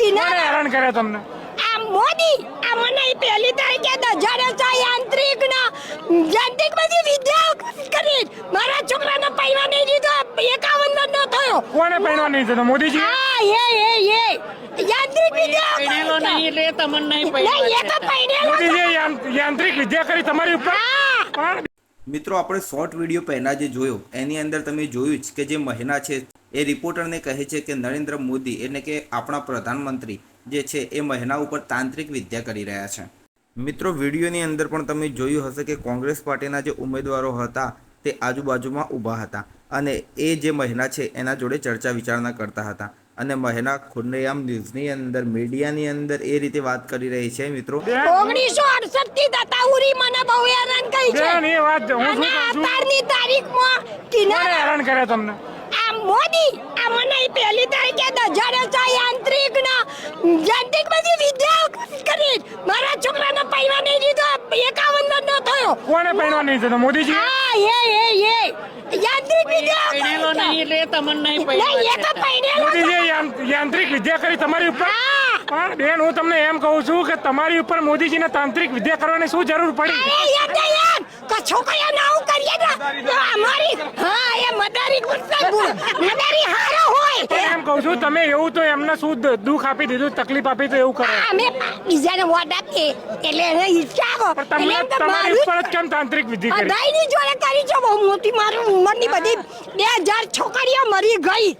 કિનારે હેરાન કર્યા તમને? આ મોદી આ મને પહેલી તારીખે દજાડે છે યાંત્રિક ના યાંત્રિક બધી વિદ્યા કરી. મારા છોકરાને પૈવા નહીં દીધો એકાવન નો થયો. કોણે પૈવા નહીં દીધો મોદીજી હા એ એ એ. યાંત્રિક વિદ્યાઓ પૈણેલો નહીં એટલે તમને નહીં નહીં એ તો પૈણેલો યાંત્રિક વિદ્યા કરી તમારી ઉપર? મિત્રો આપણે શોર્ટ વીડિયો પહેલાં જે જોયો એની અંદર તમે જોયું જ કે જે મહિના છે એ રિપોર્ટરને કહે છે કે નરેન્દ્ર મોદી એટલે કે આપણા પ્રધાનમંત્રી જે છે એ મહિના ઉપર તાંત્રિક વિદ્યા કરી રહ્યા છે. મિત્રો વિડીયોની અંદર પણ તમે જોયું હશે કે કોંગ્રેસ પાર્ટીના જે ઉમેદવારો હતા તે આજુબાજુમાં ઊભા હતા અને એ જે મહિના છે એના જોડે ચર્ચા વિચારણા કરતા હતા. અને મહિલા ખુલ્લેઆમ ન્યૂઝની અંદર મીડિયાની અંદર એ રીતે વાત કરી રહી છે મિત્રો. થી દતાઉરી મને બહુ હેરાન કરી છે. બેન એ વાત હું શું કહું છું? તારીખમાં કિનારે હેરાન કરે તમને? આ મોદી આ મને પહેલી તારીખે દજાડે છે યાંત્રિક ના યાંત્રિક બધી વિદ્યા કરી. મારા છોકરાને પૈવા નહીં દીધો એકાવન નો થયો. કોણે પૈવા નહીં દીધો મોદીજી હા એ એ એ. યાંત્રિક નહીં એટલે તમને નહીં નહીં એ તો યાંત્રિક વિદ્યા કરી તમારી ઉપર? પણ બેન હું તમને એમ કહું છું કે તમારી ઉપર મોદીજીને તાંત્રિક વિદ્યા કરવાની શું જરૂર પડી? અરે યાર ને યાર કે છોકરીઓ ના આવું કરીએ ને એ ગુસ્સે હારો હોય. એમ કહું છું તમે એવું તો એમને શું દુખ આપી દીધું તકલીફ આપી તો એવું કરે. અમે બીજાને વોટ આપીએ. એટલે એને ઈચ્છા આવો તમને એટલે એમ તો તમારી ઉપર જ કેમ તાંત્રિક વિધિ કરી? બધાયની જોડે કરી છે બહુ મોટી મારી ઉંમરની બધી બે હજાર છોકરીઓ મરી ગઈ.